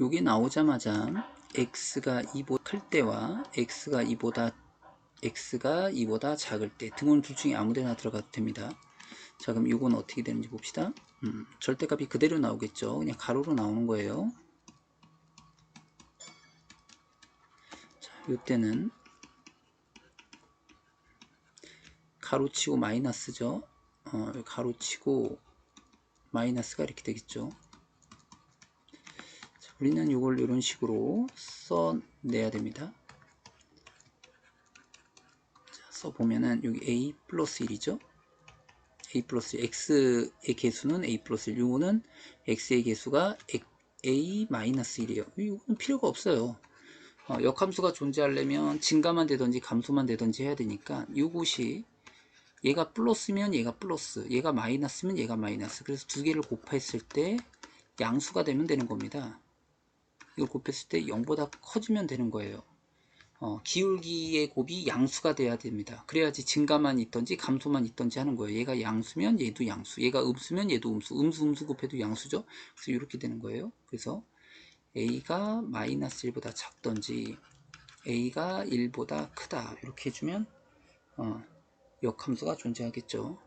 요게 나오자마자 x가 2보다 클 때와 x가 2보다 x가 2보다 작을 때 등호는 둘 중에 아무 데나 들어가도 됩니다. 자 그럼 이건 어떻게 되는지 봅시다. 음, 절대값이 그대로 나오겠죠. 그냥 가로로 나오는 거예요. 자, 이때는 가로치고 마이너스죠. 어, 가로치고 마이너스가 이렇게 되겠죠. 자, 우리는 이걸 이런 식으로 써내야 됩니다. 자, 써보면은 여기 a 플러스 1이죠. a 플러스 1, x의 개수는 a 플러스 1, 이거는 x의 개수가 a 마이너스 1이에요. 이거는 필요가 없어요. 어, 역함수가 존재하려면 증가만 되든지 감소만 되든지 해야 되니까 이것이 얘가 플러스면 얘가 플러스, 얘가 마이너스면 얘가 마이너스. 그래서 두 개를 곱했을 때 양수가 되면 되는 겁니다. 이걸 곱했을 때 0보다 커지면 되는 거예요. 어, 기울기의 곱이 양수가 돼야 됩니다. 그래야지 증가만 있던지 감소만 있던지 하는 거예요. 얘가 양수면 얘도 양수, 얘가 음수면 얘도 음수, 음수 음수 곱해도 양수죠. 그래서 이렇게 되는 거예요. 그래서 a가 마이너스 1보다 작던지 a가 1보다 크다 이렇게 해주면 어, 역함수가 존재하겠죠.